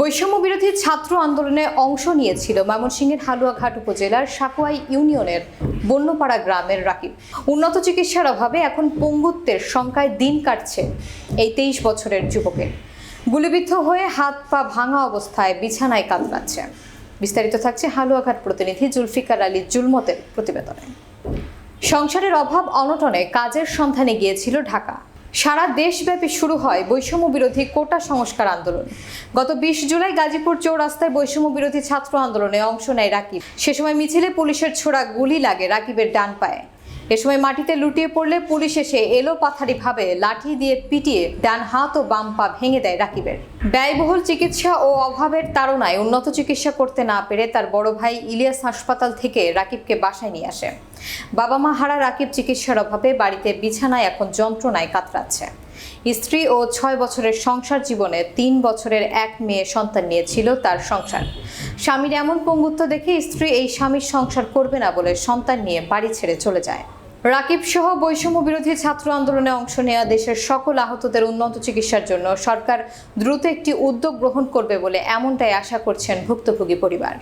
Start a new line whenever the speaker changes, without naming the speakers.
বৈষম্য বিরোধী ছাত্র আন্দোলনে অংশ নিয়েছিল ময়মনসিংহের হালুয়াঘাট উপজেলার সাকুয়াই ইউনিয়নের বন্যপাড়া গ্রামের রাকিব। উন্নত চিকিৎসার অভাবে এখন পঙ্গুত্বের সংখ্যায় দিন কাটছে এই তেইশ বছরের যুবকের। গুলিবিদ্ধ হয়ে হাত পা ভাঙা অবস্থায় বিছানায় কাতরাচ্ছে। বিস্তারিত থাকছে হালুয়াঘাট প্রতিনিধি জুলফিকার আলী জুলমতের প্রতিবেদনে। সংসারের অভাব অনটনে কাজের সন্ধানে গিয়েছিল ঢাকা। সারা দেশব্যাপী শুরু হয় বৈষম্য বিরোধী কোটা সংস্কার আন্দোলন। গত বিশ জুলাই গাজীপুর চৌরাস্তায় বৈষম্য বিরোধী ছাত্র আন্দোলনে অংশ নেয় রাকিব। সে সময় মিছিলে পুলিশের ছোড়া গুলি লাগে রাকিবের ডান পায়ে। এ সময় মাটিতে লুটিয়ে পড়লে পুলিশ এসে এলো পাথারি ভাবে লাঠি দিয়ে পিটিয়ে ডান হাত ও বাম পা ভেঙে দেয় রাকিবের। ব্যয়বহুল চিকিৎসা ও অভাবের তাড়নায় উন্নত চিকিৎসা করতে না পেরে তার বড় ভাই ইলিয়াস হাসপাতাল থেকে রাকিবকে বাসায় নিয়ে আসে। বাবা মা হারা রাকিব চিকিৎসার অভাবে বাড়িতে বিছানায় এখন যন্ত্রণায় কাতরাচ্ছে। স্ত্রী ও ছয় বছরের সংসার জীবনে তিন বছরের এক মেয়ে সন্তান নিয়েছিল তার সংসার। স্বামীর এমন পঙ্গুত্ব দেখে স্ত্রী এই স্বামীর সংসার করবে না বলে সন্তান নিয়ে বাড়ি ছেড়ে চলে যায়। রাকিব সহ বৈষম্য বিরোধী ছাত্র আন্দোলনে অংশ নেওয়া দেশের সকল আহতদের উন্নত চিকিৎসার জন্য সরকার দ্রুত একটি উদ্যোগ গ্রহণ করবে বলে এমনটাই আশা করছেন ভুক্তভোগী পরিবার।